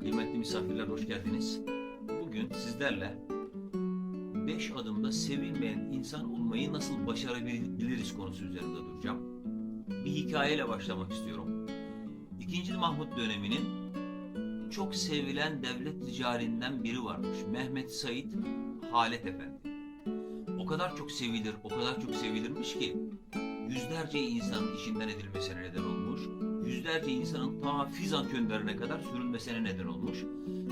Kıymetli misafirler hoş geldiniz. Bugün sizlerle 5 adımda sevilmeyen insan olmayı nasıl başarabiliriz konusu üzerinde duracağım. Bir hikayeyle başlamak istiyorum. İkinci Mahmut döneminin çok sevilen devlet ricalinden biri varmış. Mehmet Said Halet Efendi. O kadar çok sevilir, o kadar çok sevilirmiş ki yüzlerce insanın işinden edilmesine neden olmuş. Yüzlerce insanın ta Fizan köylerine kadar sürülmesine neden olmuş.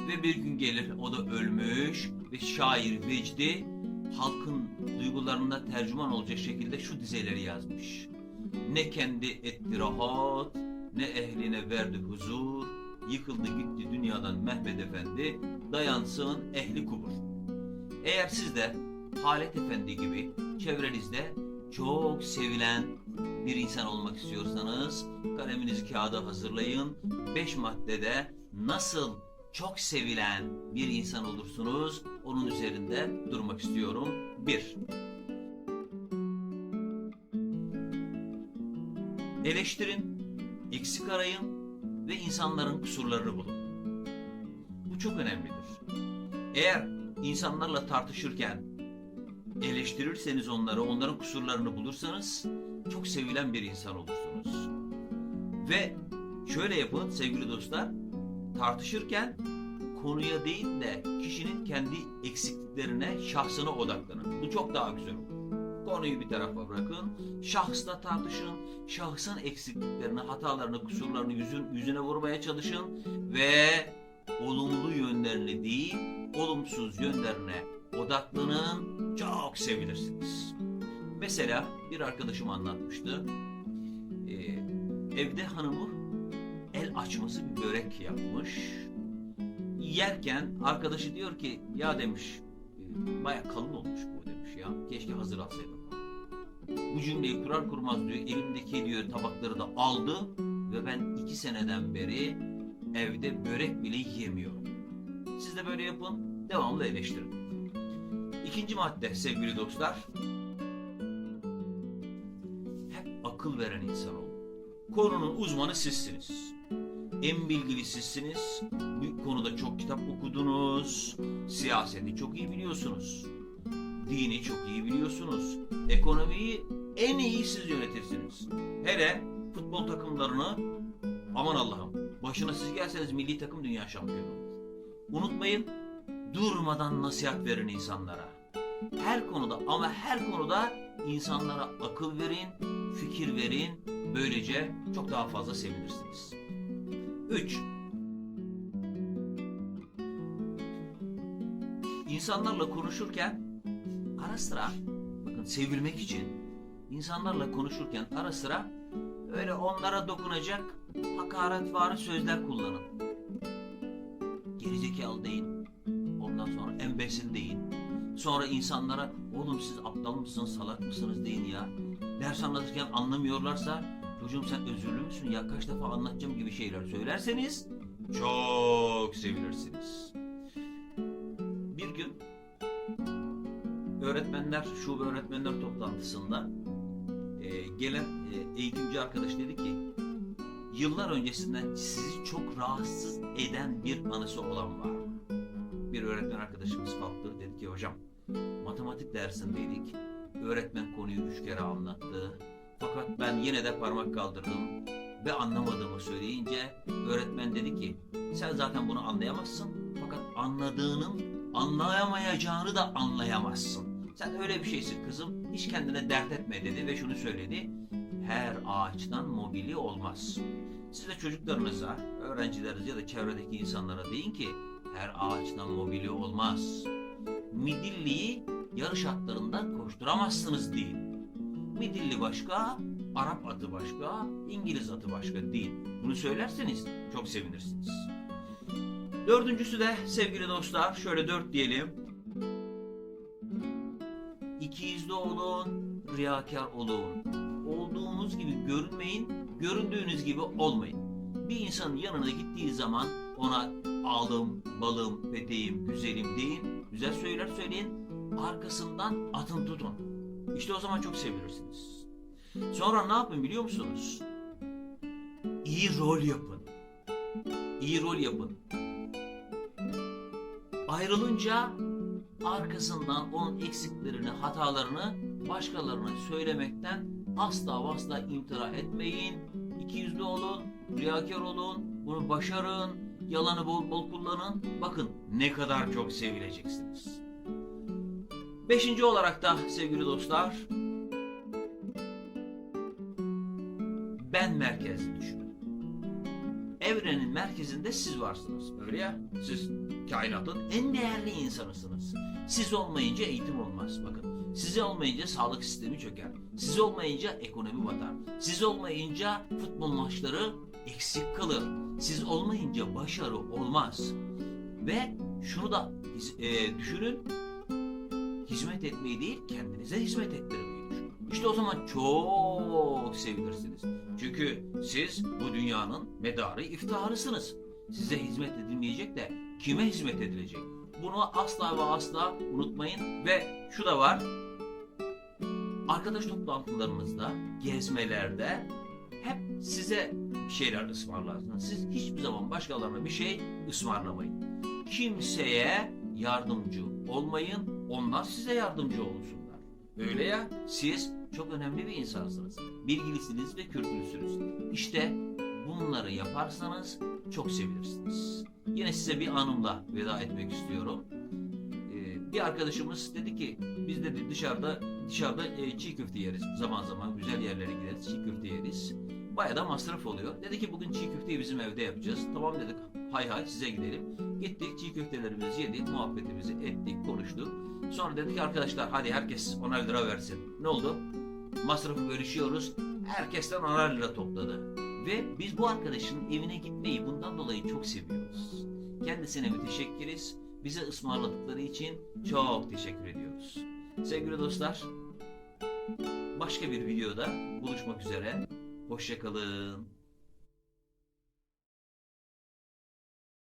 Ve bir gün gelir o da ölmüş ve şair Vecdi halkın duygularına tercüman olacak şekilde şu dizeleri yazmış. Ne kendi etti rahat, ne ehline verdi huzur, yıkıldı gitti dünyadan Mehmet Efendi, dayansın ehli kubur. Eğer siz de Halet Efendi gibi çevrenizde çok sevilen bir insan olmak istiyorsanız kaleminizi kağıda hazırlayın. 5 maddede nasıl çok sevilen bir insan olursunuz onun üzerinde durmak istiyorum. 1. Eleştirin, eksik arayın ve insanların kusurlarını bulun. Bu çok önemlidir. Eğer insanlarla tartışırken eleştirirseniz onları, onların kusurlarını bulursanız çok sevilen bir insan olursunuz. Ve şöyle yapın sevgili dostlar, tartışırken konuya değil de kişinin kendi eksikliklerine, şahsına odaklanın. Bu çok daha güzel olur. Konuyu bir tarafa bırakın, şahsla tartışın, şahsın eksikliklerini, hatalarını, kusurlarını yüzün, yüzüne vurmaya çalışın ve olumlu yönlerini değil, olumsuz yönlerine odaklanın, çok sevilirsiniz. Mesela bir arkadaşım anlatmıştı. Ee, evde hanımı el açması bir börek yapmış. Yerken arkadaşı diyor ki ya demiş "e, baya kalın olmuş bu demiş ya. Keşke hazır alsaydım. Bu cümleyi kurar kurmaz diyor elimdeki diyor tabakları da aldı ve ben iki seneden beri evde börek bile yiyemiyorum. Siz de böyle yapın, devamlı eleştirin. İkinci madde sevgili dostlar. Hep akıl veren insan olun. Konunun uzmanı sizsiniz. En bilgili sizsiniz. Bu konuda çok kitap okudunuz. Siyaseti çok iyi biliyorsunuz. Dini çok iyi biliyorsunuz. Ekonomiyi en iyi siz yönetirsiniz. Hele futbol takımlarını aman Allah'ım başına siz gelseniz milli takım dünya şampiyonu olur. Unutmayın durmadan nasihat verin insanlara. Her konuda ama her konuda insanlara akıl verin, fikir verin. Böylece çok daha fazla sevinirsiniz. 3. İnsanlarla konuşurken ara sıra bakın sevilmek için insanlarla konuşurken ara sıra öyle onlara dokunacak hakaretvari sözler kullanın. Gerizekalı deyin. Ondan sonra embesil deyin. Sonra insanlara oğlum siz aptal mısınız, salak mısınız deyin ya. Ders anlatırken anlamıyorlarsa çocuğum sen özürlü müsün ya kaç defa anlatacağım gibi şeyler söylerseniz çok sevilirsiniz. Bir gün öğretmenler, şube öğretmenler toplantısında e, gelen e, eğitimci arkadaş dedi ki yıllar öncesinden sizi çok rahatsız eden bir anısı olan var mı? Bir öğretmen arkadaşımız kalktı dedi ki hocam matematik dersindeydik. Öğretmen konuyu üç kere anlattı. Fakat ben yine de parmak kaldırdım ve anlamadığımı söyleyince öğretmen dedi ki sen zaten bunu anlayamazsın fakat anladığının anlayamayacağını da anlayamazsın. Sen öyle bir şeysin kızım hiç kendine dert etme dedi ve şunu söyledi. Her ağaçtan mobili olmaz. Siz de çocuklarınıza, öğrencilerinize ya da çevredeki insanlara deyin ki her ağaçtan mobili olmaz. Midilliyi yarış atlarında koşturamazsınız deyin. Midilli başka, Arap atı başka, İngiliz atı başka değil. Bunu söylerseniz çok sevinirsiniz. Dördüncüsü de sevgili dostlar şöyle dört diyelim. İkiyüzlü olun, riyakar olun. Olduğunuz gibi görünmeyin, göründüğünüz gibi olmayın. Bir insanın yanına gittiği zaman ona alım, balım, peteğim, güzelim deyin. Güzel söyler söyleyin. Arkasından atın tutun. İşte o zaman çok sevilirsiniz. Sonra ne yapın biliyor musunuz? İyi rol yapın. İyi rol yapın. Ayrılınca arkasından onun eksiklerini, hatalarını başkalarına söylemekten asla asla imtina etmeyin. İkiyüzlü olun, riyakar olun, bunu başarın, yalanı bol bol kullanın. Bakın ne kadar çok sevileceksiniz. Beşinci olarak da sevgili dostlar, ben merkezli düşünün. Evrenin merkezinde siz varsınız. Öyle ya. Siz kainatın en değerli insanısınız. Siz olmayınca eğitim olmaz. Bakın. Siz olmayınca sağlık sistemi çöker. Siz olmayınca ekonomi batar. Siz olmayınca futbol maçları eksik kalır. Siz olmayınca başarı olmaz. Ve şunu da e, düşünün. Hizmet etmeyi değil, kendinize hizmet ettirmeyi düşünün. İşte o zaman çok sevilirsiniz. Çünkü siz bu dünyanın medarı iftiharısınız. Size hizmet edilmeyecek de kime hizmet edilecek? Bunu asla ve asla unutmayın ve şu da var. Arkadaş toplantılarımızda, gezmelerde hep size bir şeyler ısmarlarsınız. Siz hiçbir zaman başkalarına bir şey ısmarlamayın. Kimseye yardımcı olmayın, onlar size yardımcı olsunlar. Öyle ya, siz çok önemli bir insansınız. Bilgilisiniz ve kültürlüsünüz. İşte bunları yaparsanız çok sevilirsiniz. Yine size bir anımla veda etmek istiyorum. Ee, bir arkadaşımız dedi ki biz dedi dışarıda dışarıda e, çiğ köfte yeriz. Zaman zaman güzel yerlere gideriz çiğ köfte yeriz. Bayağı da masraf oluyor. Dedi ki bugün çiğ köfteyi bizim evde yapacağız. Tamam dedik hay hay size gidelim. Gittik çiğ köftelerimizi yedik, muhabbetimizi ettik, konuştuk. Sonra dedik ki arkadaşlar hadi herkes 10 lira versin. Ne oldu? Masrafı bölüşüyoruz. Herkesten 10 lira topladı. Ve biz bu arkadaşın evine gitmeyi bundan dolayı çok seviyoruz. Kendisine müteşekkiriz. Bize ısmarladıkları için çok teşekkür ediyoruz. Sevgili dostlar, başka bir videoda buluşmak üzere. Hoşçakalın.